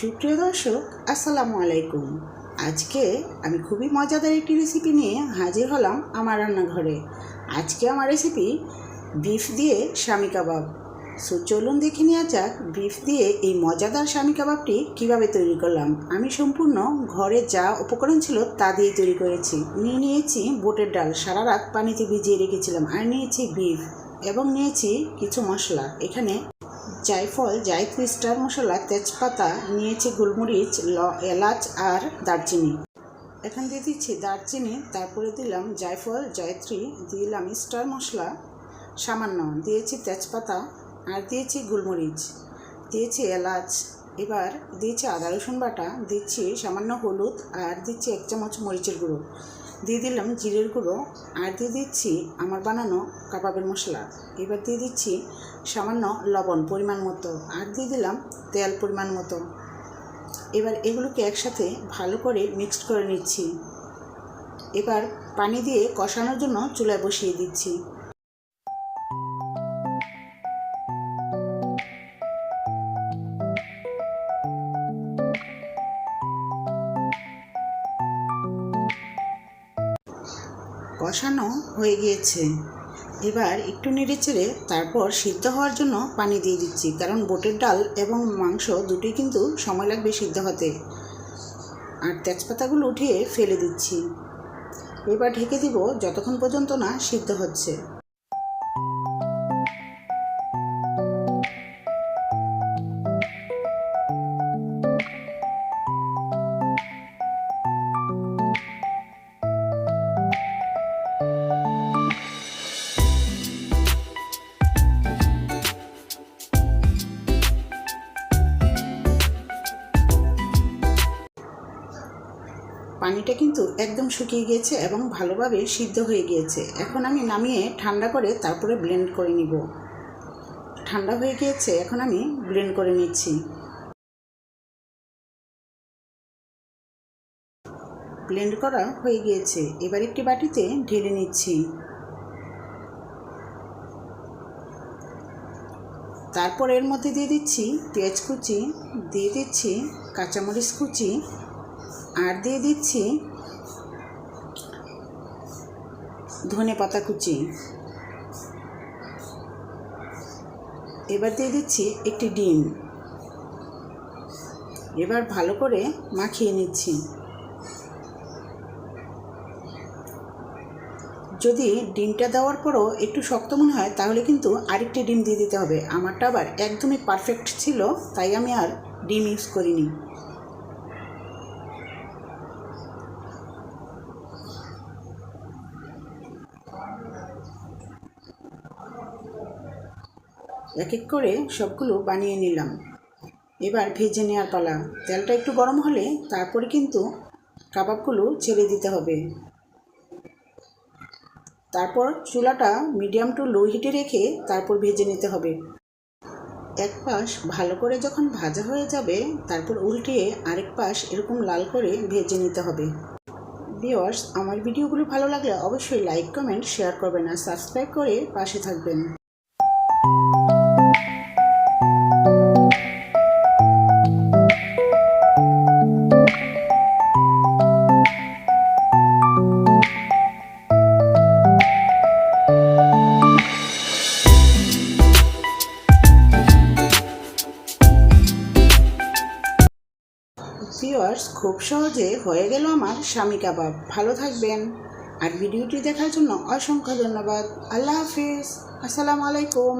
সুপ্রিয় দর্শক, আসসালামু আলাইকুম। আজকে আমি খুবই মজাদার একটি রেসিপি নিয়ে হাজির হলাম আমার রান্নাঘরে। আজকে আমার রেসিপি বিফ দিয়ে স্বামী কাবাব। সো চলুন দেখে নেওয়া যাক বিফ দিয়ে এই মজাদার স্বামী কাবাবটি কীভাবে তৈরি করলাম। আমি সম্পূর্ণ ঘরে যা উপকরণ ছিল তা দিয়ে তৈরি করেছি। নিয়ে নিয়েছি বোটের ডাল, সারা রাত পানিতে ভিজিয়ে রেখেছিলাম। আর নিয়েছি বিফ এবং নিয়েছি কিছু মশলা। এখানে জায়ফল জায়ত্রী স্টার মশলা, তেজপাতা, নিয়েছি গোলমরিচ, ল, এলাচ আর দারচিনি। এখান দিয়ে দিচ্ছি দারচিনি, তারপরে দিলাম জায়ফল, জয়ত্রী দিলাম স্টার মশলা, সামান্য, দিয়েছি তেজপাতা আর দিয়েছি গোলমরিচ, দিয়েছি এলাচ এবার দিয়েছি আদা, রসুন বাটা, দিচ্ছি সামান্য হলুদ আর দিচ্ছি এক চামচ মরিচের গুঁড়ো। দিয়ে দিলাম জিরের গুঁড়ো আর দিয়ে দিচ্ছি আমার বানানো কাবাবের মশলা। এবার দিয়ে দিচ্ছি সামান্য লবণ পরিমাণ মতো আর দিয়ে দিলাম তেল পরিমাণ মতো। এবার এগুলোকে একসাথে ভালো করে মিক্সড করে নিচ্ছি। এবার পানি দিয়ে কষানোর জন্য চুলায় বসিয়ে দিচ্ছি। কষানো হয়ে গিয়েছে। এবার একটু নেড়ে চেড়ে তারপর সিদ্ধ হওয়ার জন্য পানি দিয়ে দিচ্ছি, কারণ বোটের ডাল এবং মাংস দুটি কিন্তু সময় লাগবে সিদ্ধ হতে। আর তেজপাতাগুলো উঠিয়ে ফেলে দিচ্ছি। এবার ঢেকে দিব যতক্ষণ পর্যন্ত না সিদ্ধ হচ্ছে। পানিটা কিন্তু একদম শুকিয়ে গিয়েছে এবং ভালোভাবে সিদ্ধ হয়ে গিয়েছে। এখন আমি নামিয়ে ঠান্ডা করে তারপরে ব্লেন্ড করে নিব। ঠান্ডা হয়ে গিয়েছে, এখন আমি ব্লেন্ড করে নিচ্ছি। ব্লেন্ড করা হয়ে গিয়েছে। এবার একটি বাটিতে ঢেলে নিচ্ছি। তারপর এর মধ্যে দিয়ে দিচ্ছি পেঁয়াজ কুচি দিয়ে দিচ্ছি কাঁচামরিচ কুচি আর দিয়ে দিচ্ছি ধনে পাতা কুচি। এবার দিয়ে দিচ্ছি একটি ডিম। এবার ভালো করে মাখিয়ে নিচ্ছি। যদি ডিমটা দেওয়ার পরও একটু শক্ত মনে হয়, তাহলে কিন্তু আরেকটি ডিম দিয়ে দিতে হবে। আমারটা আবার একদমই পারফেক্ট ছিল, তাই আমি আর ডিম ইউজ করিনি। এক এক করে সবগুলো বানিয়ে নিলাম। এবার ভেজে নেওয়ার পালা। তেলটা একটু গরম হলে তারপরে কিন্তু কাবাবগুলো ছেড়ে দিতে হবে। তারপর চুলাটা মিডিয়াম টু লো হিটে রেখে তারপর ভেজে নিতে হবে। এক পাশ ভালো করে যখন ভাজা হয়ে যাবে, তারপর উল্টিয়ে আরেক পাশ এরকম লাল করে ভেজে নিতে হবে। ভিওয়ার্স আমার ভিডিওগুলো ভালো লাগলে অবশ্যই লাইক, কমেন্ট, শেয়ার করবেন আর সাবস্ক্রাইব করে পাশে থাকবেন। ভিওয়ার্স খুব সহজে হয়ে গেল আমার স্বামী কাবাব। ভালো থাকবেন। আর ভিডিওটি দেখার জন্য অসংখ্য ধন্যবাদ। আল্লাহ হাফিজ। আসসালামু আলাইকুম।